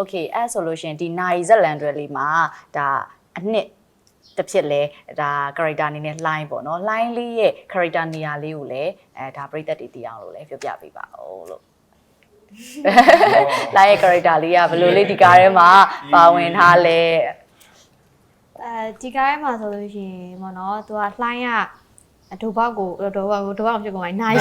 okay အဲ့ဆိုလို့ရှရင်ဒီနိုင်ဇက်လန်တွေလေးမှာဒါအနှစ်တစ်ဖြစ်လဲဒါ character အနေနဲ့ line ပေါ့နော် line လေးရဲ့ character နေရာလေးကိုလည်းအဲဒါပရိသတ်တွေသိအောင်လို့လည်းပြောပြပေးပါဦးလို့ line ရဲ့ character လေးကဘယ်လိုလေးဒီကားထဲမှာပါဝင်ထားလဲအဲဒီကားထဲမှာဆိုလို့ရှိရင်ပေါ့နော်သူကလှိုင်းရအ ဒိုဘောက်ကိုဒိုဘောက်ကိုဒိုဘောက်ဖြစ်ကုန်ပါနိုင်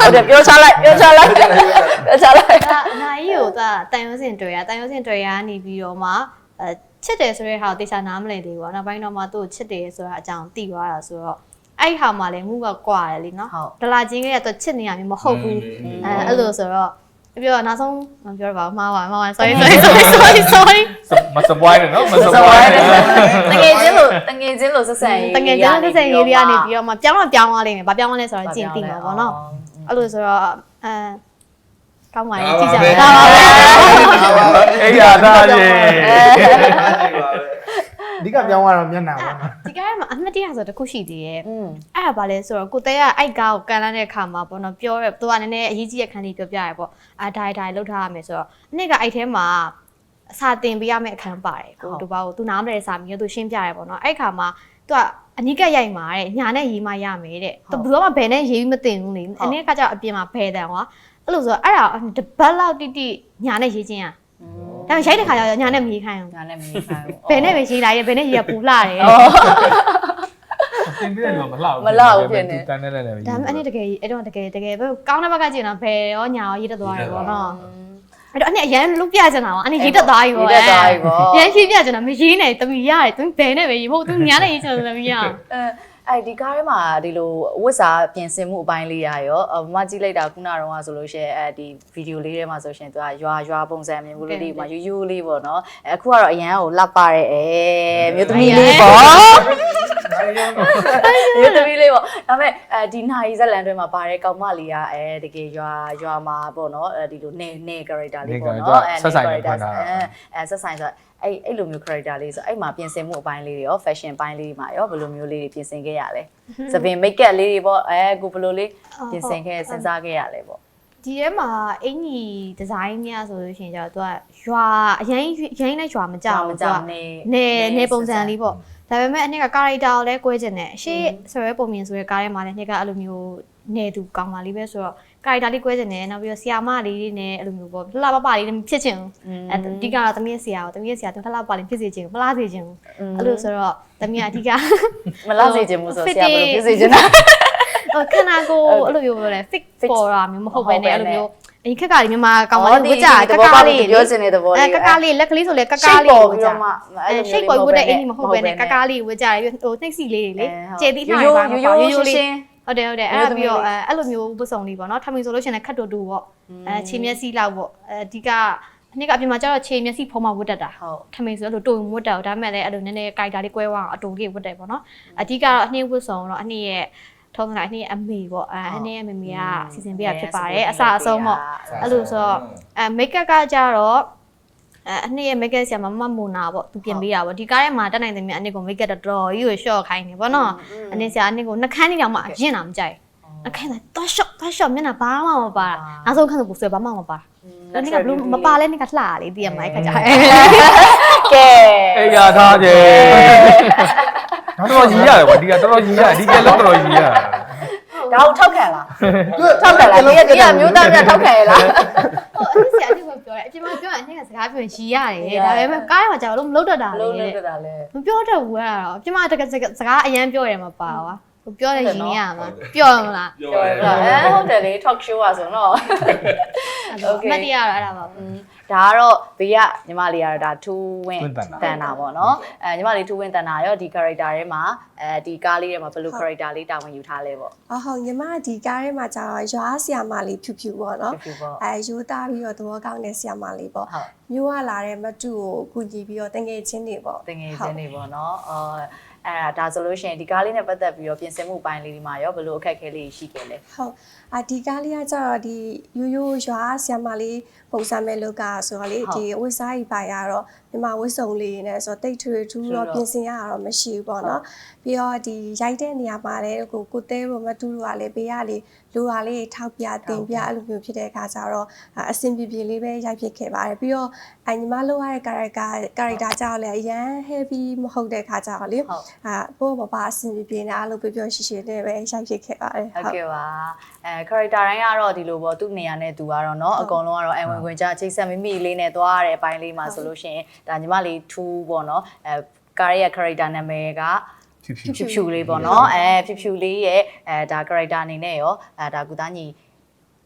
ဟုတ်တယ်ပြောချလိုက်ပြောချလိုက်ပြောချလိုက်တာနိုင်ကိုသူကတန်ရုံးစင်တွေ့ရတန်ရုံးစင်တွေ့ရနေပြီးတော့မှအဲချစ်တယ်ဆိုတဲ့ဟာကိုတေချာနားမလည်သေးဘူးပေါ့နောက်ပိုင်းတော့မှသူ့ကိုချစ်တယ်ဆိုတာအကြောင်းသိသွားတာဆိုတော့အဲ့ဒီဟာမှလည်းငူကကွာတယ်လीနော်ဟုတ်ဒလာချင်းကလေးကသူချစ်နေရမျိုးမဟုတ်ဘူးအဲအဲ့လိုဆိုတော့ ပြောတော့နောက်ဆုံးမပြောတော့ပါဘူးမှားပါမှားပါ sorry sorry sorry sorry sorry မစပွိုင်းနဲ့နော်မစစပွိုပွားင်းတနဲ့တကယ်ချင်းလို့တကယ်ချင်းလို့ဆက်ဆံရေးတကယ်ကျတဲ့ဆက်ရေးလေးကနေပြီးတော့မှပြောင်းတော့ပြောင်းသွားလိမ့်မယ်။ဘာပြောင်းသွားလဲဆိုတော့ကြည့်သိမှာပေါ့နော်။အဲ့လိုဆိုတော့အဲကောင်းပါရဲ့ကြည့်ကြပါဒါပါပဲအေးရသားကြီးအ ဓိကပြောင်းသွားတော့မျက်နှာပေါ့နော်ဒီကားမှာအမှတ်တရဆိုတခုရှိသေးရဲ့အဲ့ဒါဘာလဲဆိုတော့ကိုတဲကအိုက်ကားကိုကန်လန်းတဲ့အခါမှာပေါ့နော်ပြောရသူကနည်းနည်းအရေးကြီးတဲ့ခန်းလေးပြောပြရပေါ့အာဒါဒါလောက်ထားရမယ်ဆိုတော့အနှစ်ကအိုက်ထဲမှာစာတင်ပေးရမယ့်အခန်းပါတယ်ကိုတူပါကိုသူနားမလဲစာမျိုးသူရှင်းပြရပေါ့နော်အဲ့ခါမှာသူကအနိကရိုက်မှာတဲ့ညာနဲ့ရေးမရမယ်တဲ့သူကမှဘယ်နဲ့ရေးပြီးမတင်ဘူးလေအနည်းကကြောက်အပြင်မှာဘယ်တန်ကွာအဲ့လိုဆိုတော့အဲ့ဒါတပတ်လောက်တိတိညာနဲ့ရေးချင်းอ่ะ ဒါပေမဲ့ရိုက်တဲ့ခါကျတော့ညာနဲ့မရေးခိုင်းဘူးညာနဲ့မင်းခိုင်းဘူးဘယ်နဲ့ပဲရေးလာရဲ့ဘယ်နဲ့ရေးရပူလာတယ်တင်ပြတယ်လို့မလှဘူးမလှဘူးဖြစ်နေတန်းနေတယ်လည်းဒါပေမဲ့အဲ့ဒီတကယ်အဲ့တော့တကယ်တကယ်ပဲကောင်းတဲ့ဘက်ကကြည့်တော့ဘယ်ရောညာရောရေးတတ်သွားတယ်ပေါ့နော်အဲ့တော့အဲ့အရင်လုပြချင်တာပေါ့အဲ့ရေးတတ်သွားပြီပေါ့ရေးတတ်သွားပြီပေါ့ရန်ရေးပြချင်တာမရေးနဲ့တမီရတယ်သူဘယ်နဲ့ပဲရေးဖို့သူညာနဲ့ရေးချင်တယ်တမီရအဲ အဲ့ဒီကားထဲမှာဒီလိုဝတ်စာပြင်ဆင်မှုအပိုင်းလေးရရောအမမကြည့်လိုက်တာခုနကတော့ဆိုလို့ရှိရင်အဲဒီဗီဒီယိုလေးထဲမှာဆိုရှင်သူကရွာရွာပုံစံမျိုးလေးမှာယူယူလေးပေါ့နော်အဲအခုကတော့အရန်ကိုလှပတဲ့အဲမြို့သမီးလေးပေါ့မြို့သမီးလေးပေါ့ဒါပေမဲ့အဲဒီနိုင်ဇက်လန်တွေမှာပါတဲ့ကောင်မလေးကအဲတကယ်ရွာရွာမှာပေါ့နော်အဲဒီလိုနေနေ character လေးပေါ့နော်အဲဆက်ဆိုင်ဆို အဲ့အဲ့လိုမျိုး character လေးဆိုအဲ့မှာပြင်ဆင်မှုအပိုင်းလေးတွေရော fashion ပိုင်းလေးတွေမှာရောဘယ်လိုမျိုးလေးတွေပြင်ဆင်ခဲ့ရလဲသပင် make up လေးတွေပေါ့အဲကိုဘယ်လိုလေးပြင်ဆင်ခဲ့စဉ်းစားခဲ့ရလဲပေါ့ဒီထဲမှာအင်ကြီးဒီဇိုင်းများဆိုလို့ရှိရင်ကျတော့သူကရွာအရင်ရင်နဲ့ရွာမကြောက်မဘူးသူကြောကက်နေနေနေပုံစံလေးပေါ့ ဒါပေမဲ့အနှစ်ကကာရိုက်တာကိုလည်း꿰ကျင်တယ်အရှိဆိုရဲပုံမြင်ဆိုရဲကားထဲမှာလည်းနှစ်ကအဲ့လိုမျိုးနေသူကောင်းပါလိပဲဆိုတော့ကာရိုက်တာလေး꿰ကျင်တယ်နောက်ပြီးတော့ဆီယာမလေးတွေနဲ့အဲ့လိုမျိုးပေါ့လှလှပပလေးဖြစ်ချင်ဘူးအဲအဓိကတော့သမီးရဲ့ဆီယာကိုသမီးရဲ့ဆီယာသူလှလှပလေးဖြစ်စေချင်ဘူးမလားစေချင်ဘူးအဲ့လိုဆိုတော့သမီးကအဓိက မလားစေခြင်းမှုဆိုဆရာဘယ်လိုပြစေခြင်းလဲ ဟိုခန္ဓာကိုယ်အဲ့လိုမျိုးပြောလဲ fix ပေါ်တာမျိုးမဟုတ်ပဲねအဲ့လိုမျိုး အရင်ခက်ကလေးမြန်မာကောင်းပါလေးဝတ်ကြကကလေးပြောချင်တဲ့သဘောအဲလေးကကလေးလက်ကလေးဆိုလဲကကကားလေးလေးဝကိုတ်ကြကြောမှအဲရှိတ်ပေါ်ဝတ်တဲ့အင်ကြီးမဟုတ်ပဲねကကလေးဝတ်ကြတယ်ဟိုနှိပ်စီလေးတွေလေကျေတိထားပါမှာရိုးရိုးလေးဟုတ်တယ်ဟုတ်တယ်အဲ့ဒါပြီးတော့အဲအဲ့လိုမျိုးဝတ်စုံလေးပေါ့နော်ထမင်းဆိုလို့ရှိရင်ခတ်တူတူပေါ့အဲခြေမျက်စိလောက်ပေါ့အဲအဓိကအနှစ်ကအပြင်မှာကျတော့ခြေမျက်စိဖုံးမှဝတ်တတ်တာဟုတ်ထမင်းဆိုလို့တုံဝတ်တာဒါပေမဲ့လည်းအဲ့လိုနည်းနည်းကြိုက်တာလေးကွဲဝအောင်အတူလေးဝတ်တယ်ပေါ့နော်အဓိကတော့အနှင်းဝတ်စုံတော့အနှင်းရဲ့ ထုံးစံအနှင်းရဲ့အမေပေါ့အဲအနှင်းရဲ့မမေကစီစဉ်ပေးတာဖြစ်ပါတယ်အစအဆုံးပေါ့အဲ့လိုဆိုတော့အဲမိတ်ကပ်ကကြတော့အဲအနှစ်ရဲ့မိတ်ကပ်ဆရာမမမူနာပေါ့သူပြင်ပေးတာပေါ့ဒီကားထဲမှာတက်နိုင်တယ်မြအနှစ်ကိုမိတ်ကပ်တော့တော်ကြီးကိုရှော့ခိုင်းနေပေါ့နော်အနှစ်ဆရာအနှစ်ကိုနှကန်းလေးတောင်မှအရင်တာမကြိုက်နှကန်းသာတော့ရှော့တော့ရှော့မျက်နှာဘာမှမပါတာနောက်ဆုံးခန်းဆိုကိုဆွဲဘာမှမပါတော့နှစ်ကဘလို့မပါလဲနှစ်ကလှရလေတည်ရမိုက်ခါကြကဲအေးရသားကြီး တော်တော်ကြီးရတယ်ကွာဒီကတော်တော်ကြီးရဒီကလည်းတော်တော်ကြီးရဒါကိုထောက်ခံလားထောက်ခံလားဒီကဒီကမျိုးသားများထောက်ခံရလားဟုတ်အဲ့ဆရာတိကပြောတယ်အပြင်မှာပြောရင်အနှက်ကစကားပြောရင်ရီရတယ်ဒါပေမဲ့ကားရမှာကြာလို့မလုပ်တတ်တာလေမလုပ်တတ်တာလေမပြောတတ်ဘူးအဲ့ဒါတော့အပြင်မှာတကယ်စကားအရန်ပြောရတယ်မှာပါွာကိုပြောတဲ့ရင်းနေရမှာပြောမလားပြောရဟုတ်တယ်လေ talk show อ่ะဆိုတော့ okay မတရားတော့အဲ့ဒါပါဘူး ဒါကတော့ဘေးကညီမလေးကတော့ဒါထူးဝင်းတန်တာပေါ့နော်အဲညီမလေးထူးဝင်းတန်တာရောဒီ character ထဲမှာအဲဒီကားလေးထဲမှာဘယ်လို character လေးတာဝန်ယူထားလဲပေါ့အဟုတ်ညီမဒီကားထဲမှာကျတော့ရွာဆီယာမလေးဖြူဖြူပေါ့နော်ဖြစ်ပေါ့အဲရိုးသားပြီးတော့သဘောကောင်းတဲ့ဆီယာမလေးပေါ့ဟုတ်မျိုးကလာတဲ့မတူကိုကူညီပြီးတော့တငယ်ချင်းတွေပေါ့တငယ်ချင်းတွေပေါ့နော်အော် အဲဒါဆိုလို့ရှိရင်ဒီကားလေးနဲ့ပတ်သက်ပြီးတော့ပြင်ဆင်မှုပိုင်းလေးဒီမှာရောဘယ်လိုအခက်အခဲလေးရှိခဲ့လဲဟုတ်အာဒီကားလေးကကျတော့ဒီရိုးရိုးရွာဆီယာမလေးပုံစံမဲ့လောက်ကဆိုတော့လေဒီဝစ်စားကြီးပါရတော့ မမြန်မာဝတ်စုံလေးနဲ့ဆိုတော့တိတ်ထွေထူးတော့ပြင်ဆင်ရတာတော့မရှိဘူးပေါ့နော်ပြီးတော့ဒီရိုက်တဲ့နေရာမှာလည်းကိုကိုတဲတို့မတူတို့ကလည်းဘေးကလေလူဟာလေးထောက်ပြတင်ပြအဲ့လိုမျိုးဖြစ်တဲ့အခါကျတော့အဆင်ပြေပြေလေးပဲရိုက်ဖြစ်ခဲ့ပါတယ်ပြီးတော့အညီမလိုရတဲ့ character character ကြောင့်လည်းအရန် heavy မဟုတ်တဲ့အခါကျတော့လေဟုတ်အာပို့ပပအဆင်ပြေပြေနဲ့အဲ့လိုပျော်ပျော်ရွှင်ရွှင်နဲ့ပဲရိုက်ဖြစ်ခဲ့ပါတယ်ဟုတ်ကဲ့ပါ အဲ character တိုင်းကတော့ဒီလိုပေါ့သူ့နေရာနဲ့သူကတော့เนาะအကုန်လုံးကတော့အဝင်ဝင်ကြချိတ်ဆက်မိမိလေးနဲ့သွားရတဲ့အပိုင်းလေးမှာဆိုလို့ရှိရင်ဒါညီမလေးထူးပေါ့เนาะအဲကားရဲ့ character နာမည်က ဖြူဖြူ ဖြူဖြူလေးပေါ့နော်အဲဖြူဖြူလေးရဲ့အဲဒါ character အနေနဲ့ရောအဲဒါကုသားညီ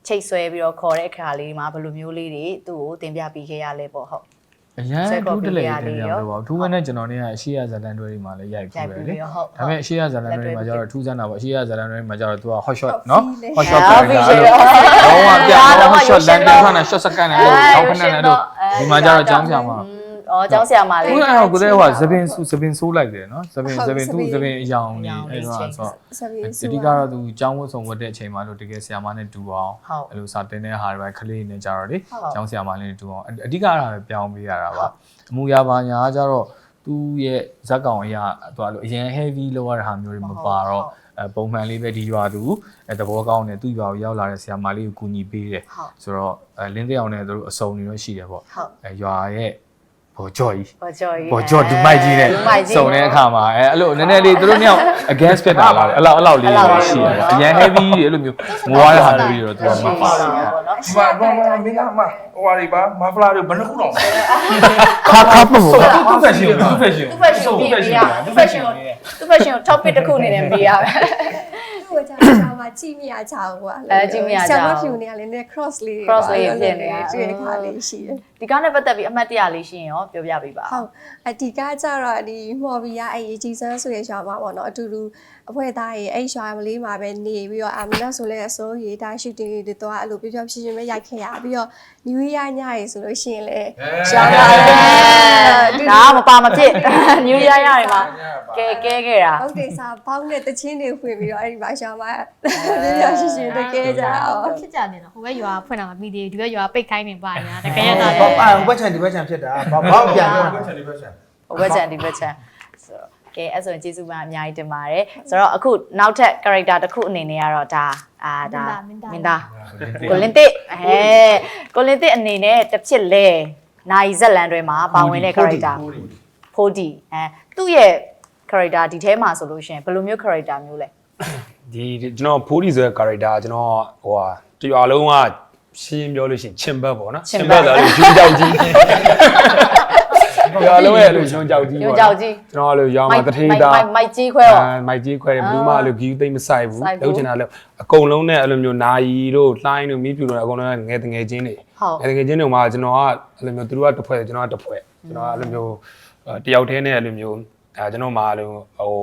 ချိတ်ဆွဲပြီးတော့ခေါ်တဲ့အခါလေးမှာဘယ်လိုမျိုးလေးတွေသူ့ကိုတင်ပြပေးခဲ့ရလဲပေါ့ဟုတ် အရန်ဒူးတလေတင်ပြတော့ပါဘူးဒူးဝဲနဲ့ကျွန်တော်နေရအရှိရဇလန်တွဲတွေမှာလည်းရိုက်ပြီးပဲလေဒါပေမဲ့အရှိရဇလန်တွဲတွေမှာကျတော့ထူးဆန်းတာပေါ့အရှိရဇလန်တွဲတွေမှာကျတော့ तू က hot shot နော် hot shot ပြန်လာလို့ဘောင်းကပြတော့ hot shot လန်တန်ထွက်နေ shot စကန်နေလို့ထောက်ခဏနေလို့ဒီမှာကျတော့ကြောင်းပြမှာ အော်ကျောင်းဆရာမလေးသူအဲ့တော့ကိုတဲ့ဟိုသပင်ဆူသပင်ဆိုးလိုက်တယ်နော်သပင်သပင်သူသပင်အယောင်နေအဲ့တော့ဆိုဆက်ပြီးအဓိကတော့သူကျောင်းဝတ်ဆောင်ဝတ်တဲ့အချိန်မှာလို့တကယ်ဆရာမနဲ့တူအောင်ဟုတ်အဲ့လိုစာတင်တဲ့ဟာတွေပဲခလေးနေကြတော့လေဟုတ်ကျောင်းဆရာမလေးနဲ့တူအောင်အဓိကအဲ့ဒါပဲပြောင်းပေးရတာပါအမူအရာပါညာကကြတော့သူ့ရဲ့ဇက်ကောင်အရာသူအဲ့လိုအရင် heavy လောက်ရတဲ့ဟာမျိုးတွေမပါတော့အဲပုံမှန်လေးပဲဒီရွာသူအဲသဘောကောင်းတယ်သူ့ရွာကိုရောက်လာတဲ့ဆရာမလေးကိုကူညီပေးတယ်ဟုတ်ဆိုတော့အဲလင်းတဲ့အောင်နဲ့သူတို့အစုံတွေတော့ရှိတယ်ပေါ့ဟုတ်အဲရွာရဲ့ ဘောကြော်ကြီးဘောကျော်ကြီးဘောကြော်ဒူမိုက်ကြီးနဲ့ဒူမိုက်ကြီးစုံတဲ့အခါမှာအဲအဲ့လိုနည်းနည်းလေးသူတို့နှစ်ယောက် against ဖြစ်တာလားအဲ့လောက်အဲ့လောက်လေးတွေရှိတယ်အရင် heavy တွေအဲ့လိုမျိုးငွားတဲ့ဟာတွေတော့သူကမပါဘူးပေါ့နော်ဒီမှာတော့မင်းကမှဟိုဟာတွေပါမဖလာတွေဘယ်နှခုတော့ခါခါပေါ့သူ့ fashion သူ့ fashion သူ့ fashion ကိုပြင်ပေးရသူ့ fashion ကိုသူ့ fashion ကို topic တစ်ခုအနေနဲ့ပေးရမယ်ဟိုကြာကြာ မှာကြည့်မိရကြအောင်ကွာအဲကြည့်မိရကြအောင်ဆရာမဖြူနေရလေနဲ့ cross လေး cross လေးဖြစ်နေတာတွေ့ခါလေးရှိတယ်ဒီကားနဲ့ပတ်သက်ပြီးအမှတ်တရလေးရှိရင်ရောပြောပြပေးပါဟုတ်အဒီကကြတော့ဒီမော်ဘီယာအဲ့ဂျီဆန်ဆိုရဲ့ရွာမှာပေါ့နော်အတူတူအဖွဲသားရဲ့အဲ့ရွာမလေးမှာပဲနေပြီးတော့အမီနာဆိုလဲအစိုးရေးဒါရှူတင်လေးတွေတော့အဲ့လိုပြောပြောဖြစ်ဖြစ်ပဲရိုက်ခဲ့ရပြီးတော့ New Year ညရေဆိုလို့ရှိရင်လေရှောင်းလာတယ်ဒါကမပါမဖြစ် new year ရတွေမှာကဲကဲခဲ့တာဟုတ်တယ်စာပေါင်းတဲ့တချင်းတွေဖွင့်ပြီးတော့အဲ့ဒီမှာရှောင်းမှာပြောပြောရှင်းရှင်းတကယ်ကြအောင်ဖြစ်ကြတယ်နော်ဟိုဘက်ရွာဖွင့်လာမှာမိသေးဒီဘက်ရွာပိတ်ခိုင်းနေပါညာတကယ်ရတာဘာပါဘက်ချန်ဒီဘက်ချန်ဖြစ်တာဘာဘာပြန်ပြောဘယ်ချက်ဒီဘက်ချက်ဟိုဘက်ချန်ဒီဘက်ချန်ဆိုတော့ကဲအဲ့ဆိုရင်ကျေးဇူးပါအများကြီးတင်ပါတယ်ဆိုတော့အခုနောက်ထပ် character တစ်ခုအနေနဲ့ကတော့ဒါအာဒါမင်းသားကိုလင်းတစ်အဲကိုလင်းတစ်အနေနဲ့တစ်ဖြစ်လဲနိုင်ဇက်လန်တွေမှာပါဝင်တဲ့ character ဖိုဒီအဲသူ့ရဲ့ character ဒီထဲမှာဆိုလို့ရှိရင်ဘယ်လိုမျိုး character မျိုးလဲ ဒီကျွန်တော်ဖိုးဒီဆိုတဲ့ character ကျွန်တော်ဟိုဟာတရွာလုံးကရှင်းပြောလို့ရှိရင်ချင်ဘတ်ပေါ့နော်ချင်ဘတ်ဆိုတော့ဂျူးကြောက်ကြီးရွာလုံးရဲ့လို့ကျွန်တော်ကြောက်ကြီးရုံပေါ့ကြောက်ကြီးကျွန်တော်အဲ့လိုရွာမှာတထေးသားမိုက်မိုက်ကြီးခွဲတော့အဲမိုက်ကြီးခွဲတယ်ဘလူးမအဲ့လိုဂီယူသိမ့်မဆိုင်ဘူးစိုက်ဘူးလုံးချင်တာလို့အကုန်လုံးနဲ့အဲ့လိုမျိုးနာယီတို့လှိုင်းတို့မီးပြူတို့အကုန်လုံးငယ်တငယ်ချင်းတွေဟုတ်ငယ်တငယ်ချင်းတွေမှာကျွန်တော်ကအဲ့လိုမျိုးသူတို့ကတစ်ဖွဲ့ကျွန်တော်ကတစ်ဖွဲ့ကျွန်တော်ကအဲ့လိုမျိုးတယောက်တည်းနဲ့အဲ့လိုမျိုးအဲကျွန်တော်မှာအဲ့လိုဟို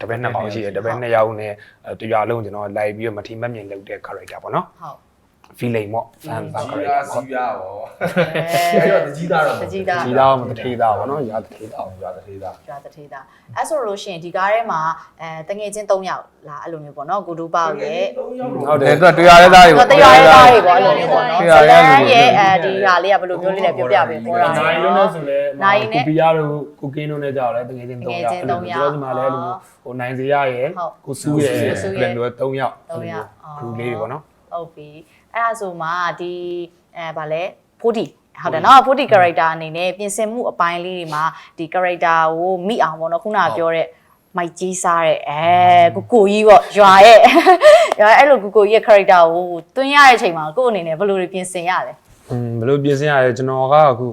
တပည့်နှစ်အောင်ရှိတယ်တပည့်နှစ်ယောက်နဲ့တရွာလုံးကျွန်တော်လိုက်ပြီးတော့မထီမဲ့မြင်လုပ်တဲ့ character ပေါ့နော်ဟုတ် feeling ပေါ့ fan fan ကြီး character ရစီရရောအဲ့တော့ကြီးသားတော့တကြီးသားကြီးသားမတထေးသားပေါ့နော်ရာတထေးသားရွာတသေးသားကျွာတထေးသားအဲ့ဆိုလို့ရှိရင်ဒီကားထဲမှာအဲတငယ်ချင်း၃ယောက်လားအဲ့လိုမျိုးပေါ့နော်ကိုဒူပေါက်ရဲ့ဟုတ်တယ်သူကတရားရဲသားတွေသူကတရားရဲသားတွေပေါ့အဲ့လိုမျိုးပေါ့နော်တရားရဲဇလလူန်တွေရဲ့အဲဒီဟာလေးကဘယ်လိုမျိုးလေးလဲပြောပြပေးပေါ်တာနိုင်လုံးနဲ့ဆိုလဲနိုင်နဲ့ကိုပီယာတို့ကိုကင်းတို့နဲ့ကြောက်လဲတကယ်ချင်း၃ယောက်တကယ်ချင်းသုံးယောက်ကျွန်တော်ဒီမှာလဲလို့ဟိုနိုင်စရရဲ့ဟုတ်ကိုစူးရဲ့ကိုစူးရဲ့အဲ့လို၃ယောက်သုံးယောက်ခူလေးတွေပေါ့နော် ဟုတ်ပြီအဲ့ဒါဆိုမှဒီအဲဗာလဲဖိုဒီဟုတ်တယ်နော်ဖိုဒီ character အနေနဲ့ပြင်ဆင်မှုအပိုင်းလေးတွေမှာဒီ character ကိုမိအောင်ပေါ့နော်ခုနကပြောတဲ့မိုက်ကြီးစားတဲ့အဲကိုကိုကြီးပေါ့ရွာရဲ့ရွာရဲ့အဲ့လိုကိုကိုကြီးရဲ့ character ကိုတွင်းရတဲ့အချိန်မှာကို့အနေနဲ့ဘယ်လိုတွေပြင်ဆင်ရလဲอืมဘယ်လိုပြင်ဆင်ရလဲကျွန်တော်ကအခု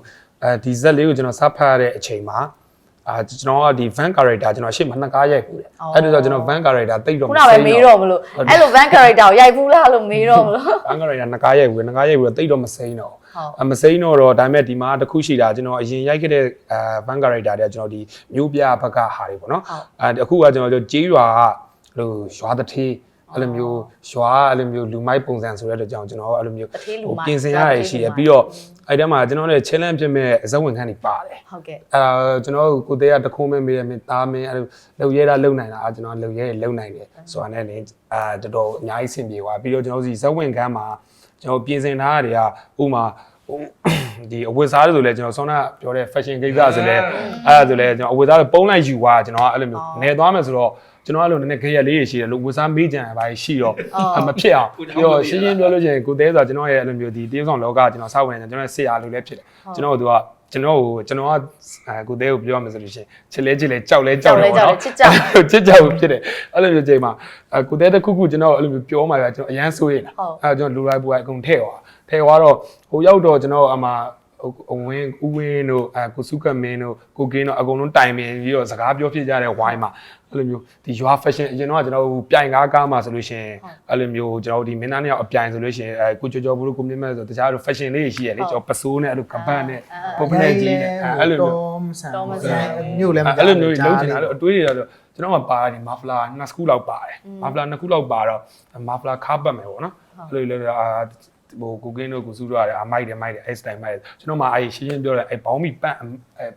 အဲဒီဇက်လေးကိုကျွန်တော်စဖတ်ရတဲ့အချိန်မှာ အာကျွန်တော်ကဒီ van character ကျွန်တော်ရှေ့မှာနှစ်ကားရိုက်ဘူးတယ်အဲ့ဒါဆိုကျွန်တော် van character တိတ်တော့ခုနကပဲမေးတော့မလို့အဲ့လို van character ကိုရိုက်ဘူးလားလို့မေးတော့မလို့ van character နှစ်ကားရိုက်ဘူးနှစ်ကားရိုက်ဘူးတော့တိတ်တော့မစိမ့်တော့ဟုတ်အမစိမ့်တော့တော့ဒါပေမဲ့ဒီမှာတစ်ခုရှိတာကျွန်တော်အရင်ရိုက်ခဲ့တဲ့အဲ van character တွေကကျွန်တော်ဒီမျိုးပြဘက်ကဟာတွေပေါ့နော်အဲအခုကကျွန်တော်ကြေးရွာကလို့ရွာတထေး အဲ့လိုမျိုးရွာအဲ့လိုမျိုးလူမိုက်ပုံစံဆိုတဲ့အတွက်ကြောင့်ကျွန်တော်အဲ့လိုမျိုးတထေးလူမိုက်ပြင်ဆင်ရရရှိတယ်ပြီးတော့အဲ့ထဲမှာကျွန်တော်လည်း challenge ဖြစ်မဲ့အစဝင်ခန်းတွေပါတယ်ဟုတ်ကဲ့အဲကျွန်တော်ကိုသေးကတခုံးမဲမေးရမင်းသားမင်းအဲ့လိုလှုပ်ရဲတာလှုပ်နိုင်တာကျွန်တော်လှုပ်ရဲလှုပ်နိုင်တယ်ဆိုတာနဲ့လေအာတော်တော်အများကြီးဆင်ပြေသွားပြီးတော့ကျွန်တော်စီဇက်ဝင်ခန်းမှာကျွန်တော်ပြင်ဆင်ထားတာတွေကဥမာဟိုဒီအဝတ်စားတွေဆိုလဲကျွန်တော်ဆောင်းနာပြောတဲ့ fashion ကိစ္စဆိုလဲအဲ့ဒါဆိုလဲကျွန်တော်အဝတ်စားတွေပုံးလိုက်ယူသွားကျွန်တော်ကအဲ့လိုမျိုးနေသွားမယ်ဆိုတော့ ကျွန်တော်အဲ့လိုနည်းနည်းခရက်လေးတွေရှိတယ်လို့ဝတ်စားမေးကြံပါရှိတော့မဖြစ်အောင်ပြီးတော့ရှင်းရှင်းပြောလို့ချင်းကိုသေးဆိုတာကျွန်တော်ရဲ့အဲ့လိုမျိုးဒီတရုတ်ဆောင်လောကကျွန်တော်စောက်ဝင်နေကျွန်တော်ဆရာလိုလည်းဖြစ်တယ်ကျွန်တော်ကသူကကျွန်တော်ကိုကျွန်တော်ကအဲကိုသေးကိုပြောရမယ်ဆိုလို့ရှိရင်ချစ်လဲချစ်လဲကြောက်လဲကြောက်တယ်ပေါ့နော်ချစ်ကြောက်ချစ်ကြောက်ဖြစ်တယ်အဲ့လိုမျိုးချိန်မှာအဲကိုသေးတစ်ခုခုကျွန်တော်အဲ့လိုမျိုးပြောမှပြကျွန်တော်အရန်ဆိုးရတာအဲကျွန်တော်လူလိုက်ပူလိုက်အကုန်ထည့်သွားထည့်သွားတော့ဟိုရောက်တော့ကျွန်တော်အမှ အဝင်းဦးဝင်းတို့အဲကိုစုကမင်းတို့ကိုကင်းတို့အကုန်လုံးတိုင်ပင်ပြီးတော့စကားပြောဖြစ်ကြတဲ့ဝိုင်းမှာအဲ့လိုမျိုးဒီရွာ fashion အရင်တော့ကျွန်တော်ပြိုင်ကားကားမှာဆိုလို့ရှိရင်အဲ့လိုမျိုးကျွန်တော်ဒီမင်းသားနှစ်ယောက်အပြိုင်ဆိုလို့ရှိရင်အဲကိုကျော်ကျော်ဘူးတို့ကိုမြင့်မဲ့ဆိုတခြားတို့ fashion လေးရှိရလေကျွန်တော်ပစိုးနဲ့အဲ့လိုကပတ်နဲ့ပုံပနဲ့ကြီးနဲ့အဲ့လိုမျိုးတော်မဆန်မြို့လည်းမအဲ့လိုမျိုးလုံးချင်တာအဲ့လိုအတွေးတွေတော့ကျွန်တော်မှပါတယ်မာဖလာနှစ်စကူလောက်ပါတယ်မာဖလာနှစ်ခုလောက်ပါတော့မာဖလာခါပတ်မယ်ပေါ့နော်အဲ့လိုလေအာ ဟိုကိုကင်းတို့ကိုစူးတော့ရတယ်အမိုက်တယ်မိုက်တယ်အဲ့စတိုင်မိုက်တယ်ကျွန်တော်မှအဲ့ရှင်းရှင်းပြောတယ်အဲ့ဘောင်းမီပန့်အဲ့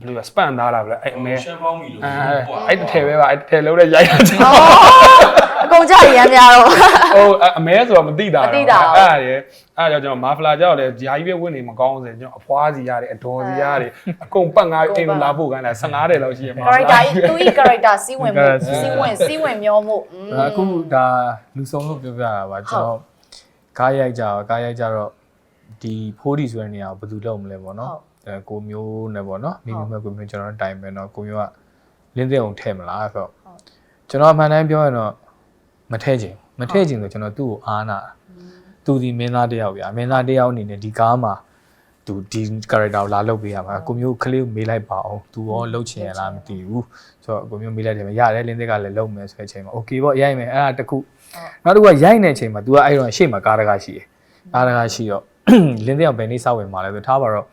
ဘယ်လိုစပန်သားလားဘယ်အဲ့အမဲရှမ်းပေါင်းမီလို့အဲ့အဲ့တစ်ထည်ပဲပါအဲ့တစ်ထည်လုံးနဲ့ရိုက်တာကျွန်တော်အကုန်ကြရမ်းများတော့ဟိုအမဲဆိုတော့မသိတာမသိတာအဲ့ဒါရယ်အဲ့ဒါကြောင့်ကျွန်တော်မာဖလာကြောက်လေဂျာကြီးပဲဝင်နေမကောင်းစေကျွန်တော်အဖွားစီရတယ်အတော်စီရတယ်အကုန်ပတ်ငါအိမ်လာဖို့ခိုင်းတာ15တဲ့လောက်ရှိရမှာ character သူ့ character စီးဝင်မှုစီးဝင်စီးဝင်မျောမှုအခုဒါလူဆုံးလို့ပြောပြတာပါကျွန်တော် ကားရိုက်ကြတော့ကားရိုက်ကြတော့ဒီဖိုးဒီဆိုတဲ့နေရာကိုဘယ်သူလုပ်မလဲပေါ့နော်အဲကိုမျိုးနဲ့ပေါ့နော်မိမိမဲ့ကိုမျိုးကျွန်တော်တိုင်မယ်နော်ကိုမျိုးကလင်းတဲ့အောင်ထဲမလားဆိုတော့ကျွန်တော်အမှန်တမ်းပြောရင်တော့မထဲချင်မထဲချင်ဆိုကျွန်တော်သူ့ကိုအားနာသူဒီမင်းသားတယောက်ဗျာမင်းသားတယောက်အနေနဲ့ဒီကားမှာသူဒီ character ကိုလာလုပ်ပေးရမှာကိုမျိုးကလေးကိုမေးလိုက်ပါအောင်သူရောလှုပ်ချင်ရလားမသိဘူးဆိုတော့ကိုမျိုးမေးလိုက်တယ်မရတယ်လင်းသက်ကလည်းလုပ်မယ်ဆိုတဲ့အချိန်မှာ okay ပေါ့ရိုက်မယ်အဲ့ဒါတခု နောက်တစ်ခုကရိုက်နေတဲ့အချိန်မှာ तू ကအဲ့တော့ရှေ့မှာကားတကားရှိတယ်ကားတကားရှိတော့ လင်းသက်အောင်ဘယ်နေ့စောက်ဝင်မှာလဲဆိုထားပါတော့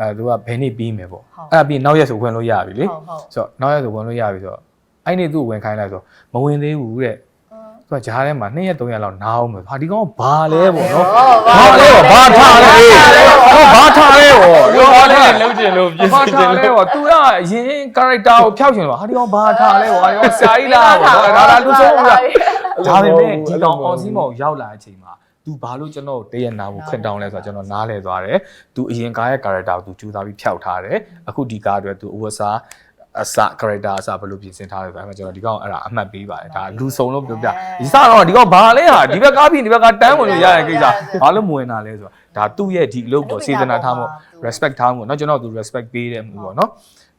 အဲ तू ကဘယ်နေ့ပြီးမယ်ပေါ့အဲ့ဒါပြီးနောက်ရက်ဆိုဝင်လို့ရပြီလေ ဟုတ်ဟုတ် ဆိုတော့နောက်ရက်ဆိုဝင်လို့ရပြီဆိုတော့အဲ့နေ့သူ့ဝင်ခိုင်းလိုက်ဆိုမဝင်သေးဘူးတဲ့သူကဂျားထဲမှာ2ရက်3ရက်လောက်နားအောင်မယ်ဟာဒီကောင်ကဘာလဲပေါ့နော်ဘာလဲပေါ့ဘာထားလဲဘာထားလဲပေါ့ပြောပါလေ လုံးချင်လို့ပြင် ဘာ ဆင်ချ ထား င် လဲ လို့ ပေါ့ तू ကအရင် character ကိုဖျောက်ချင်လို့ဟာဒီကောင်ဘာထားလဲပေါ့ဟာဒီကောင်ဆရာကြီးလားပေါ့ဒါလားလူဆုံးဘူးလား ဒါပေမဲ့ဒီကောင်အော်စီမောင်ရောက်လာတဲ့အချိန်မှာ तू ဘာလို့ကျွန်တော်တည့်ရနာဖို့ခက်တောင်းလဲဆိုတော့ကျွန်တော်နားလဲသွားတယ် तू အရင်ကားရဲ့ character ကို तू ကြိုးစားပြီးဖျောက်ထားတယ်အခုဒီကားအတွက် तू အဝတ်စားအစ character အစဘယ်လိုပြင်ဆင်ထားလဲဆိုတော့ကျွန်တော်ဒီကောင်အဲ့ဒါအမှတ်ပေးပါတယ်ဒါလူစုံလို့ပြောပြဒီစတော့ဒီကောင်ဘာလဲဟာဒီဘက်ကားပြီးဒီဘက်ကတန်းဝင်လို့ရတဲ့ကိစ္စဘာလို့မဝင်တာလဲဆိုတော့ဒါသူ့ရဲ့ဒီအလုပ်ပေါ်စေတနာထားမို့ respect ထားမို့เนาะကျွန်တော်သူ respect ပေးတယ်မှုပေါ့เนาะ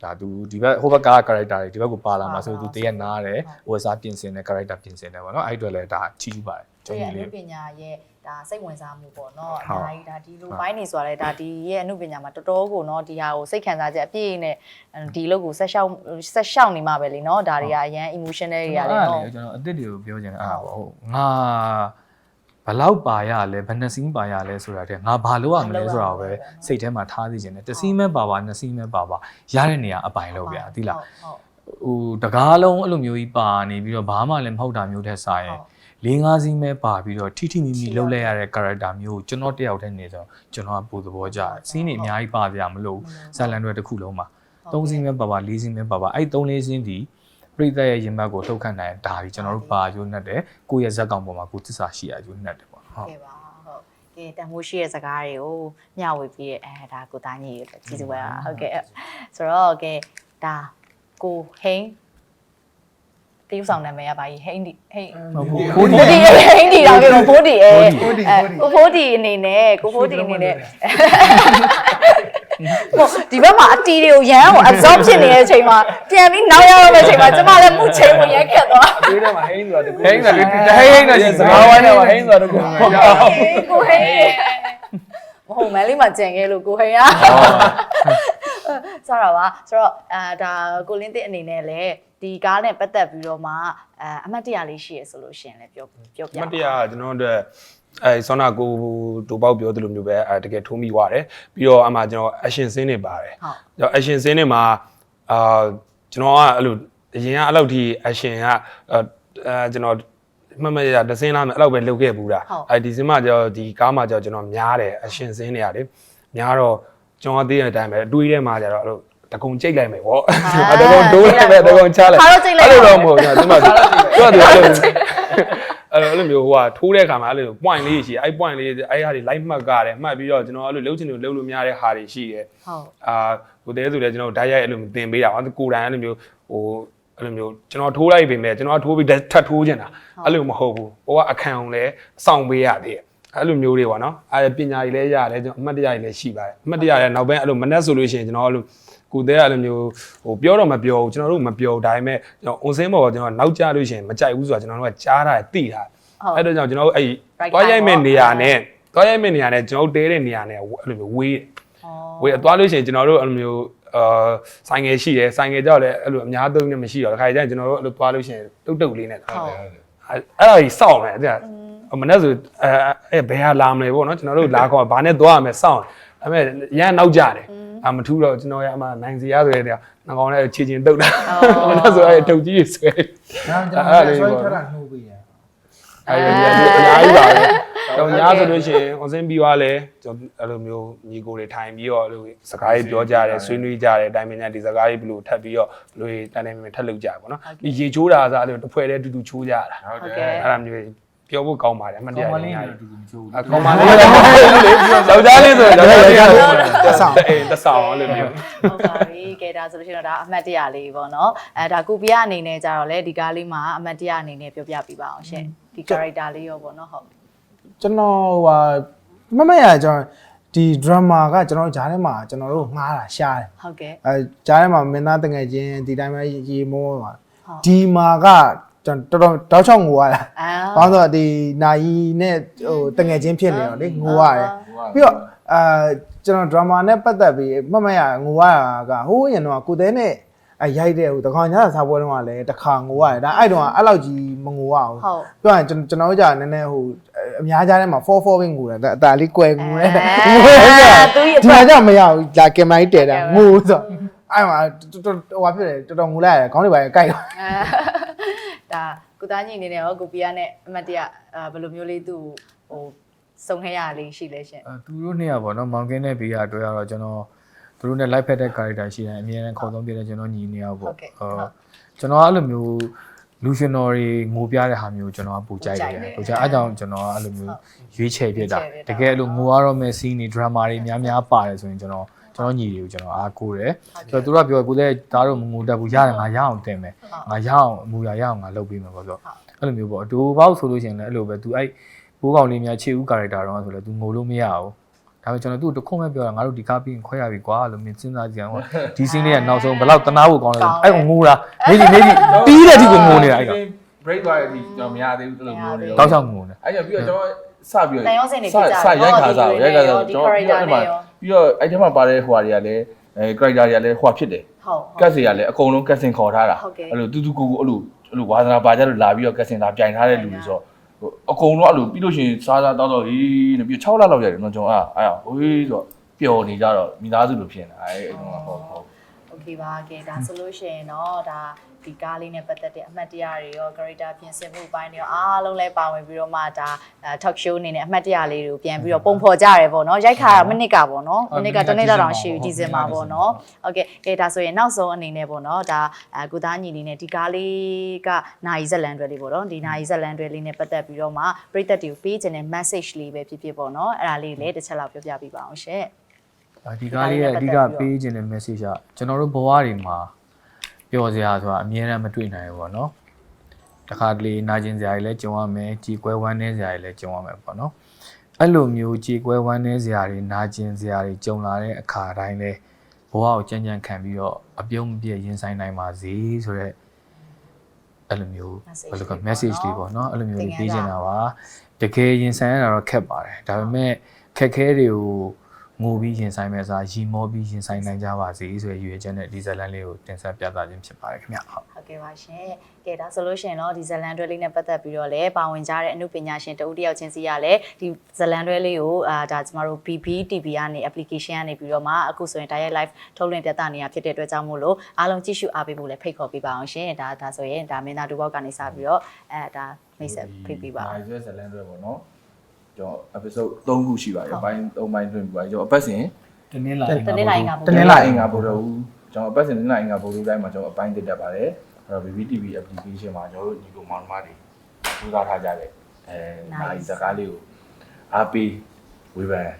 ဒါသူဒီဘက်ဟိုဘက်ကကာရိုက်တာတွေဒီဘက်ကိုပါလာမှာဆိုသူတရက်နားတယ်ဝက်စားပြင်ဆင်တယ်ကာရိုက်တာပြင်ဆင်တယ်ပေါ့နော်အဲ့အတွက်လည်းဒါချီးကျူးပါတယ်ကျွန်တော်လေးပညာရဲ့ဒါစိတ်ဝင်စားမှုပေါ့နော်အားကြီးဒါဒီလိုဘိုင်းနေဆိုရဲဒါဒီရဲ့အမှုပညာမှာတော်တော်ကိုနော်ဒီဟာကိုစိတ်ခံစားချက်အပြည့်နဲ့ဒီလုပ်ကိုဆက်ရှောက်ဆက်ရှောက်နေမှာပဲလीနော်ဒါတွေကအရန် emotional တွေရတယ်နော်ကျွန်တော်အစ်စ်တွေကိုပြောချင်တာအာဟုတ်ငါ ဘလောက်ပါရလဲဘယ်နှစီးပါရလဲဆိုတာတဲ့ငါဘာလို့ရမလဲဆိုတာကိုပဲစိတ်ထဲမှာထားသိချင်တယ်တစ်စီးမဲပါပါနှစ်စီးမဲပါပါရတဲ့နေရာအပိုင်လို့ဗျာသိလားဟုတ်ဟိုတကားလုံးအဲ့လိုမျိုးကြီးပါနေပြီးတော့ဘာမှလည်းမဟုတ်တာမျိုးတဲ့စားရင်၄၅စီးမဲပါပြီးတော့ထိထိမိမိလှုပ်လဲရတဲ့ character မျိုးကိုကျွန်တော်တယောက်တည်းနေဆိုကျွန်တော်ကပူသဘောကျတယ်စီးနေအများကြီးပါကြမလို့ဇာလန်တွေတစ်ခုလုံးမှာ၃စီးမဲပါပါ၄စီးမဲပါပါအဲ့၃၄စီးဒီ ပြိတ္တရဲ့ရင်ဘတ်ကိုထုတ်ခတ်နိုင်ဒါဒီကျွန်တော်တို့ပါယူနေတယ်ကိုယ့်ရဲ့ဇက်ကောင်ပေါ်မှာကိုယ်သစ္စာရှိရယူနေတယ်ပေါ့ဟုတ်ကဲပါဟုတ်ကဲတန်မိုးရှိရဲ့စကားတွေကိုမျှဝေပြီးတဲ့အဲဒါကိုသားညီရကျေးဇူးပဲဟုတ်ကဲ့ဆိုတော့ကဲဒါကိုဟိန်းတရုပ်ဆောင်နာမည်ကဘာကြီးဟိန်းဒီဟိန်းဖိုးဒီဖိုးဒီဟိန်းဒီတော့ပြောဖိုးဒီအဲဖိုးဒီအဲဖိုးဒီကိုဖိုးဒီအနေနဲ့ကိုဖိုးဒီအနေနဲ့ ဟိုဒီဘက်မှာအတီတွေကိုရမ်းကို absorb ဖြစ်နေတဲ့အချိန်မှာပြန်ပြီးနောက်ရောက်ရမယ့်အချိန်မှာကျမလည်းမှုချိန်ဝင်ရက်ခတ်သွားတွေးထဲမှာဟင်းဆိုတာတကူဟိန်းတယ်ဟိန်းဟိန်းတယ်စကားဝိုင်းတယ်ဟိန်းဆိုတော့ကိုကိုဟိန်းမဟုတ်မန်းလေးမှာကြံခဲ့လို့ကိုဟိန်းอ่ะဆိုတော့ပါဆိုတော့အာဒါကိုလင်းတစ်အနေနဲ့လည်းဒီကားနဲ့ပတ်သက်ပြီးတော့မှအာအမှတ်တရလေးရှိရဆိုလို့ရှိရင်လည်းပြောပြောပြမတ်တရားကျွန်တော်တို့ အဲဆောနာကိုဒိုပေါက်ပြောသလိုမျိုးပဲအဲတကယ်ထိုးမိသွားတယ်ပြီးတော့အမှကျွန်တော် action scene တွေပါတယ်ဟုတ်ကျွန်တော် action scene တွေမှာအာကျွန်တော်ကအဲ့လိုအရင်ကအဲ့လောက်ထိ action ကအဲကျွန်တော်မမရဒစင်းလားအဲ့လောက်ပဲလုပ်ခဲ့ဘူးတာအဲဒီစင်းမှာကျတော့ဒီကားမှာကျတော့ကျွန်တော်များတယ် action scene တွေရတယ်များတော့ကျွန်တော်သိတဲ့အတိုင်းပဲအတွေးထဲမှာကျတော့အဲ့လိုတကုံကြိတ်လိုက်မယ်ဗောတကုံဒိုးလိုက်မယ်တကုံချလိုက်ခါတော့ကြိတ်လိုက်အဲ့လိုတော့မဟုတ်ဘူးကျွန်တော်ဒီမှာသူကသူအဲ့လို အဲ့လိုအဲ့လိုမျိုးဟိုကထိုးတဲ့အခါမှာအဲ့လို point လေးရှိအဲ့ point လေးအဲ့ဟာတွေ light မှတ်ကြတယ်မှတ်ပြီးတော့ကျွန်တော်အဲ့လိုလှုပ်ချင်လို့လှုပ်လို့မရတဲ့ဟာတွေရှိတယ်ဟုတ်အာကိုတဲဆိုလည်းကျွန်တော်ဓာတ်ရိုက်အဲ့လိုသင်ပေးတာဟောကိုယ်တိုင်အဲ့လိုမျိုးဟိုအဲ့လိုမျိုးကျွန်တော်ထိုးလိုက်ပြီမဲ့ကျွန်တော်ထိုးပြီးထပ်ထိုးချင်တာအဲ့လိုမဟုတ်ဘူးဟိုကအခန့်အောင်လဲစောင့်ပေးရသေးတယ်အဲ့လိုမျိုးတွေပေါ့နော်အဲ့ပညာကြီးလည်းရတယ်ကျွန်တော်အမှတ်တရကြီးလည်းရှိပါတယ်အမှတ်တရလည်းနောက်ပိုင်းအဲ့လိုမနှက်ဆိုလို့ရှိရင်ကျွန်တော်အဲ့လို ကိုတဲအဲ့လိုမျိုးဟိုပြောတော့မပြောဘူးကျွန်တော်တို့မပြောဘူးဒါပေမဲ့ကျွန်တော်အွန်စင်းပေါ်ကျွန်တော်နောက်ကျလို့ရှိရင်မကြိုက်ဘူးဆိုတာကျွန်တော်တို့ကကြားတာသိတာအဲ့တော့ကြောင့်ကျွန်တော်တို့အဲ့တွားရိုက်မဲ့နေရာနဲ့တွားရိုက်မဲ့နေရာနဲ့ကျွန်တော်တို့တဲတဲ့နေရာနဲ့အဲ့လိုမျိုးဝေးတယ်ဝေးသွားလို့ရှိရင်ကျွန်တော်တို့အဲ့လိုမျိုးအာဆိုင်ငယ်ရှိတယ်ဆိုင်ငယ်ကြောက်လည်းအဲ့လိုအများသုံးနေမရှိတော့တခါကျရင်ကျွန်တော်တို့အဲ့လိုသွားလို့ရှိရင်တုတ်တုတ်လေးနဲ့ဟုတ်အဲ့အဲ့ဒါကြီးစောင့်တယ်တဲ့မနေ့ဆိုအဲအဲဘယ်ဟာလာမလဲပေါ့နော်ကျွန်တော်တို့လာခေါ်ဘာနဲ့သွားရမလဲစောင့် ဒါပေမဲ့ရန်နောက်ကြတယ်အမထူးတော့ကျွန်တော်ရအမနိုင်စီရဆိုတဲ့ငကောင်နဲ့ခြေချင်းတုတ်တာမနေ့ဆိုအဲ့တုတ်ကြီးဆွဲဒါကြောင့်ကျွန်တော်ဆွဲထွက်တာနှုတ်ပေးရအဲ့ဒီအများကြီးပါပဲတော့ညာဆိုလို့ရှိရင်အစင်းပြီးသွားလဲကျွန်တော်အဲ့လိုမျိုးညီကိုတွေထိုင်ပြီးတော့အဲ့လိုစကားကြီးပြောကြတယ်ဆွေးနွေးကြတယ်အတိုင်းမညာဒီစကားကြီးဘယ်လိုထပ်ပြီးတော့ဘယ်လိုတန်တယ်မြင်ထပ်လုပ်ကြပါတော့ဒီရေချိုးတာဆိုအဲ့လိုတစ်ဖွဲ့တည်းတူတူချိုးကြတာဟုတ်ကဲ့အဲ့ဒါမျိုး ပြောဖို့ကောင်းပါတယ်အမှတ်တရကောင်မရလေးညာနဲ့တူတူမချိုးဘူးအကောင်မလေးလေယောက်ျားလေးဆိုယောက်ျားလေးတက်ဆောင်အေးတက်ဆောင်အဲ့လိုမျိုးဟုတ်ပါပြီကဲဒါဆိုလို့ရှိရင်တော့ဒါအမှတ်တရလေးပေါ့နော်အဲဒါကိုပီယာအနေနဲ့ကြတော့လေဒီကားလေးမှာအမှတ်တရအနေနဲ့ပြောပြပြပါအောင်ရှင်ဒီ character လေးရောပေါ့နော်ဟုတ်ကျွန်တော်ဟိုမမရကျွန်တော်ဒီ drama ကကျွန်တော်ဂျားထဲမှာကျွန်တော်တို့ငှားတာရှားတယ်ဟုတ်ကဲ့အဲဂျားထဲမှာမင်းသားတငယ်ချင်းဒီတိုင်းပဲရေမိုးပါဟုတ်ဒီမှာက ကျွန်တော်တော်တော်တောက်ချောက်ငိုရတာအာဘာလို့လဲဆိုတော့ဒီနာယီနဲ့ဟိုတငယ်ချင်းဖြစ်နေတော့လေငိုရတယ်ပြီးတော့အာကျွန်တော် drama နဲ့ပတ်သက်ပြီးမမရငိုရတာကဟိုးရင်တော့ကိုတဲနဲ့အဲရိုက်တဲ့ဟိုတခေါင်ညစာစားပွဲတုန်းကလည်းတစ်ခါငိုရတယ်ဒါအဲ့တုန်းကအဲ့လောက်ကြီးမငိုရဘူးဟုတ် ပြောရင်ကျွန်ကျွန်တော်တို့ကြာနည်းနည်းဟိုအများကြားထဲမှာ4 4 wing ငိုတယ်ဒါအတာလေးကွယ်ငိုတယ်အဲငိုတယ်ကြာသူ့ရဲ့ဒီမှာကြာမရဘူးလာကင်မိုင်းတဲတာဟုတ်ကဲ့ငိုဆို အဲ့မှာတော်တော်ဟိုဘာဖြစ်လဲတော်တော်ငိုလိုက်ရတယ်ခေါင်းတွေပါကြိုက်တော့အဲဒါကုသားညီအနေနဲ့ရောကိုပီယာနဲ့အမှတ်တရအာဘယ်လိုမျိုးလေးသူ့ဟိုစုံခဲ့ရလေးရှိလဲရှင်အဲသူတို့နှစ်ယောက်ပေါ့နော်မောင်ကင်းနဲ့ဘေးကတွေ့ရတော့ကျွန်တော်သူတို့နဲ့ live ဖက်တဲ့ character ရှိတယ်အမြဲတမ်းခေါ်သုံးပြတယ်ကျွန်တော်ညီနေအောင်ပေါ့ကျွန်တော်အဲ့လိုမျိုးလူရှင်တော်တွေငိုပြတဲ့ဟာမျိုးကျွန်တော်ကပူကြိုက်တယ်ပူကြိုက်အဲကြောင့်ကျွန်တော်ကအဲ့လိုမျိုးရွေးချယ်ဖြစ်တာတကယ်လို့ငိုရတော့မဲ့ scene တွေ drama တွေများများပါတယ်ဆိုရင်ကျွန်တော် ကျွန်တော်ညီတွေကိုကျွန်တော်အားကိုးတယ်ဆိုတော့သူတို့ကပြောကိုလည်းဒါတော့မငိုတတ်ဘူးရတယ်ငါရအောင်တင်မယ်ငါရအောင်အမူအရာရအောင်ငါလုပ်ပေးမယ်ပေါ့ဆိုတော့အဲ့လိုမျိုးပေါ့အတူပေါက်ဆိုလို့ရှိရင်လည်းအဲ့လိုပဲ तू အဲ့ပိုးကောင်လေးများခြေဦး character တော့ဆိုလဲ तू ငိုလို့မရဘူးဒါပေမဲ့ကျွန်တော်သူ့တခုမဲ့ပြောတာငါတို့ဒီကားပြီးရင်ခွဲရပြီကွာလို့မြင်စဉ်းစားကြည့်အောင်ဒီ scene လေးကနောက်ဆုံးဘယ်လောက်တနာဖို့ကောင်းလဲအဲ့ငိုတာမေးကြည့်မေးကြည့်တီးတဲ့အထိကိုငိုနေတာအဲ့က break သွားတဲ့အထိကျွန်တော်မရသေးဘူးအဲ့လိုမျိုးတွေတောက်ချောက်ငိုနေအဲ့ကြောင့်ပြီးတော့ကျွန်တော်စပြီးတန်ရောစင်နေပြကြတယ်စရိုက်ခါစားရိုက်ခါစားဒီကျွန်တော်ပြီး character တော့အဲ့နဲ့မှာရော ပြီးတော့အဲ့ထဲမှာပါတဲ့ဟိုဟာတွေကလည်းအဲ character တွေကလည်းဟိုဟာဖြစ်တယ် ဟုတ် ကတ်စီကလည်းအကုန်လုံးကတ်စင်ခေါ်ထားတာ ဟုတ်ကဲ့ အဲ့လိုတူတူကိုကိုအဲ့လိုအဲ့လိုဝါသနာပါကြလို့လာပြီးတော့ကတ်စင်လာပြိုင်ထားတဲ့လူတွေဆိုတော့ဟိုအကုန်လုံးအဲ့လိုပြီးလို့ရှိရင်စားစားတောက်တော့ဟီးနဲ့ပြီး6လလောက်ရတယ်နော်ကျွန်တော်အဲ့အဲ့ဟိုးဆိုတော့ပျော်နေကြတော့မိသားစုလိုဖြစ်နေတာအဲ့အဲ့တော့ဟုတ်ဟုတ် โอเคပါကဲဒါဆိုလို့ရှိရင်တော့ဒါ ဒီကားလေးနဲ့ပတ်သက်တဲ့အမှတ်တရတွေရော character ပြင်ဆင်မှုအပိုင်းတွေရောအားလုံးလည်းပါဝင်ပြီးတော့မှဒါ talk show အနေနဲ့အမှတ်တရလေးတွေကိုပြန်ပြီးတော့ပုံဖော်ကြရဲပေါ့နော်ရိုက်ခါတာမိနစ်ကပေါ့နော်မိနစ်ကတနေ့တောင်ရှိပြီဒီဇင်ဘာပေါ့နော်ဟုတ်ကဲ့ကဲဒါဆိုရင်နောက်ဆုံးအနေနဲ့ပေါ့နော်ဒါကုသားညီလေးနဲ့ဒီကားလေးကနိုင်ဇလန်တွေလေးပေါ့နော်ဒီနိုင်ဇလန်တွေလေးနဲ့ပတ်သက်ပြီးတော့မှပရိသတ်တွေကိုပေးခြင်းတဲ့ message လေးပဲဖြစ်ဖြစ်ပေါ့နော်အဲ့ဒါလေးလည်းတစ်ချက်လောက်ပြောပြပေးပါအောင်ရှင့်ဒီကားလေးရဲ့အဓိကပေးခြင်းတဲ့ message ကကျွန်တော်တို့ဘဝတွေမှာ ပျော်စရာဆိုတာအမြဲတမ်းမတွေ့နိုင်ဘူးပေါ့နော်တခါတလေနာကျင်စရာတွေလည်းကြုံရမယ်ကြေကွဲဝမ်းနည်းစရာတွေလည်းကြုံရမယ်ပေါ့နော်အဲ့လိုမျိုးကြေကွဲဝမ်းနည်းစရာတွေနာကျင်စရာတွေကြုံလာတဲ့အခါတိုင်းလဲဘဝကိုကြမ်းကြမ်းခံပြီးတော့အပြုံးမပြည့်ရင်ဆိုင်နိုင်ပါစေဆိုတော့အဲ့လိုမျိုးဘယ်လိုက message လေးပေါ့နော်အဲ့လိုမျိုးလေးပေးချင်တာပါတကယ်ရင်ဆိုင်ရတာတော့ခက်ပါတယ်ဒါပေမဲ့ခက်ခဲတွေကို ငိုပြီးရင်ဆိုင်မဲ့စားရီမောပြီးရင်ဆိုင်နိုင်ကြပါစေဆိုရည်ရွယ်ချက်နဲ့ဒီဇလန်လေးကိုတင်ဆက်ပြသခြင်းဖြစ်ပါတယ်ခင်ဗျဟုတ်ဟုတ်ကဲ့ပါရှင်။ကဲဒါဆိုလို့ရှိရင်တော့ဒီဇလန်တွဲလေးနဲ့ပတ်သက်ပြီးတော့လည်းပါဝင်ကြတဲ့အမှုပညာရှင်တဦးတစ်ယောက်ချင်းစီကလည်းဒီဇလန်တွဲလေးကိုအာဒါကျမတို့ BBTV ကနေ application ကနေပြီးတော့မှအခုဆိုရင် direct live ထုတ်လွှင့်ပြသနေတာဖြစ်တဲ့အတွက်ကြောင့်မို့လို့အားလုံးကြည့်ရှုအားပေးဖို့လည်းဖိတ်ခေါ်ပေးပါအောင်ရှင်။ဒါဒါဆိုရင်ဒါမင်းသားဒူဘောက်ကနေစပြီးတော့အဲဒါမိတ်ဆက်ဖိတ်ပေးပါအောင်နိုင်ဆွဲဇလန်တွေပေါ့နော် ကျွန်တော် episode 3ခုရှိပါတယ်ပိုင်း3ပိုင်းလွှင့်ပြီးပါတယ်ကျွန်တော်အပတ်စဉ်တနင်္လာတနင်္လာအင်္ဂါဗုဒ္ဓတနင်္လာအင်္ဂါဗုဒ္ဓဦးကျွန်တော်အပတ်စဉ်တနင်္လာအင်္ဂါဗုဒ္ဓတိုင်းမှာကျွန်တော်အပိုင်းတက်တက်ပါတယ်အဲ့တော့ VVTV application မှာကျွန်တော်တို့ညီကောင်မောင်နှမတွေစူးစမ်းထားကြတဲ့အဲနိုင်စကားလေးကိုအားပေးဝေဖန်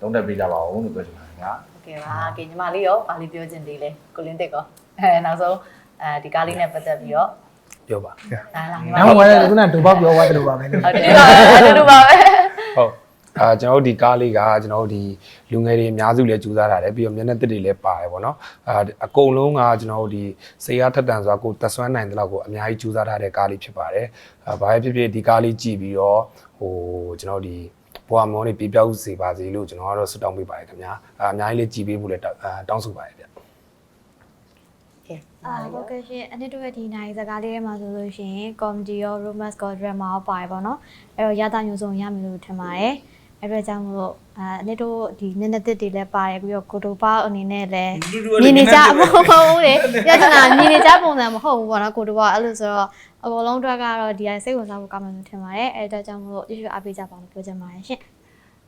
သုံးသပ်ပေးကြပါဦးလို့ပြောချင်ပါတယ်ခင်ဗျာဟုတ်ကဲ့ပါကဲညီမလေးရောဘာလေးပြောချင်သေးလဲကိုလင်းတက်ကောအဲနောက်ဆုံးအဲဒီကားလေးနဲ့ပတ်သက်ပြီးတော့ပြောပါဟုတ်လားညီမလေးကခုနကဒုဘောက်ပြောသွားတယ်လို့ပါပဲဟုတ်တယ်ဒုဘောက်ပဲ ဟုတ်အာကျွန်တော်တို့ဒီကားလေးကကျွန်တော်တို့ဒီလူငယ်တွေအများစုလည်းကြိုးစားထားတယ်ပြီးတော့မျက်နှာတစ်တွေလည်းပါတယ်ပေါ့နော်အာအကုန်လုံးကကျွန်တော်တို့ဒီစေရထက်တန်စွာကိုတက်ဆွမ်းနိုင်တဲ့လောက်ကိုအများကြီးကြိုးစားထားတဲ့ကားလေးဖြစ်ပါတယ်အာဘာပဲဖြစ်ဖြစ်ဒီကားလေးကြည့်ပြီးတော့ဟိုကျွန်တော်တို့ဒီဘွာမောင်းလေးပြပြောက်စေပါစေလို့ကျွန်တော်ကတော့ဆုတောင်းပေးပါတယ်ခင်ဗျာအာအများကြီးလေးကြည်ပေးဖို့လည်းတောင်းအာတောင်းဆိုပါတယ်ဗျ ကဲအာဟုတ်ကဲ့ရှင်အနှစ်တို့ရဲ့ဒီနိုင်စကားလေးထဲမှာဆိုလို့ရှိရင် comedy ရော romance ရော drama ရောပါတယ်ပေါ့နော်အဲ့တော့ရတာမျိုးစုံရမယ်လို့ထင်ပါတယ်အဲ့တော့ကြောင့်မို့လို့အာအနှစ်တို့ဒီနည်းနည်းတစ်တွေလည်းပါတယ်ပြီးတော့ကိုတိုပါအနေနဲ့လည်းမြင်နေကြမဟုတ်ဘူးလေပြဿနာမြင်နေကြပုံစံမဟုတ်ဘူးပေါ့နော်ကိုတိုပါအဲ့လိုဆိုတော့အကုန်လုံးအတွက်ကတော့ဒီအစိတ်ဝင်စားဖို့ကောင်းမယ်လို့ထင်ပါတယ်အဲ့တော့ကြောင့်မို့လို့ရွှေရွှေအားပေးကြပါလို့ပြောချင်ပါတယ်ရှင်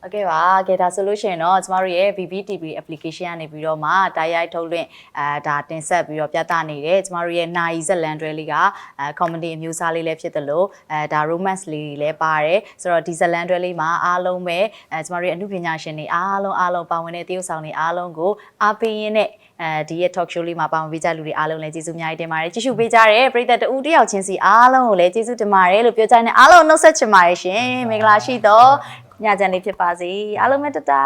ဟုတ်ကဲ့ပါကဲဒါဆိုလို့ရှိရင်တော့ကျမတို့ရဲ့ VBTV application ကနေပြီးတော့မှတိုက်ရိုက်ထုတ်လွှင့်အဲဒါတင်ဆက်ပြီးတော့ပြသနေတယ်ကျမတို့ရဲ့နိုင်ဇက်လန်တွဲလေးကအဲ comedy အမျိုးအစားလေးလည်းဖြစ်သလိုအဲဒါ romance လေးတွေလည်းပါတယ်ဆိုတော့ဒီဇက်လန်တွဲလေးမှာအားလုံးပဲအဲကျမတို့ရဲ့အမှုပညာရှင်တွေအားလုံးအားလုံးပါဝင်တဲ့တရုပ်ဆောင်တွေအားလုံးကိုအားပေးရင်းနဲ့အဲဒီရဲ့ talk show လေးမှာပါဝင်ပေးကြလူတွေအားလုံးလည်းကျေးဇူးအများကြီးတင်ပါတယ်ကြည့်ရှုပေးကြတဲ့ပရိသတ်တဦးတယောက်ချင်းစီအားလုံးကိုလည်းကျေးဇူးတင်ပါတယ်လို့ပြောကြတဲ့အားလုံးနှုတ်ဆက်ချင်ပါတယ်ရှင်မင်္ဂလာရှိတော့ ညချမ်းလေးဖြစ်ပါစေအားလုံးပဲတတာ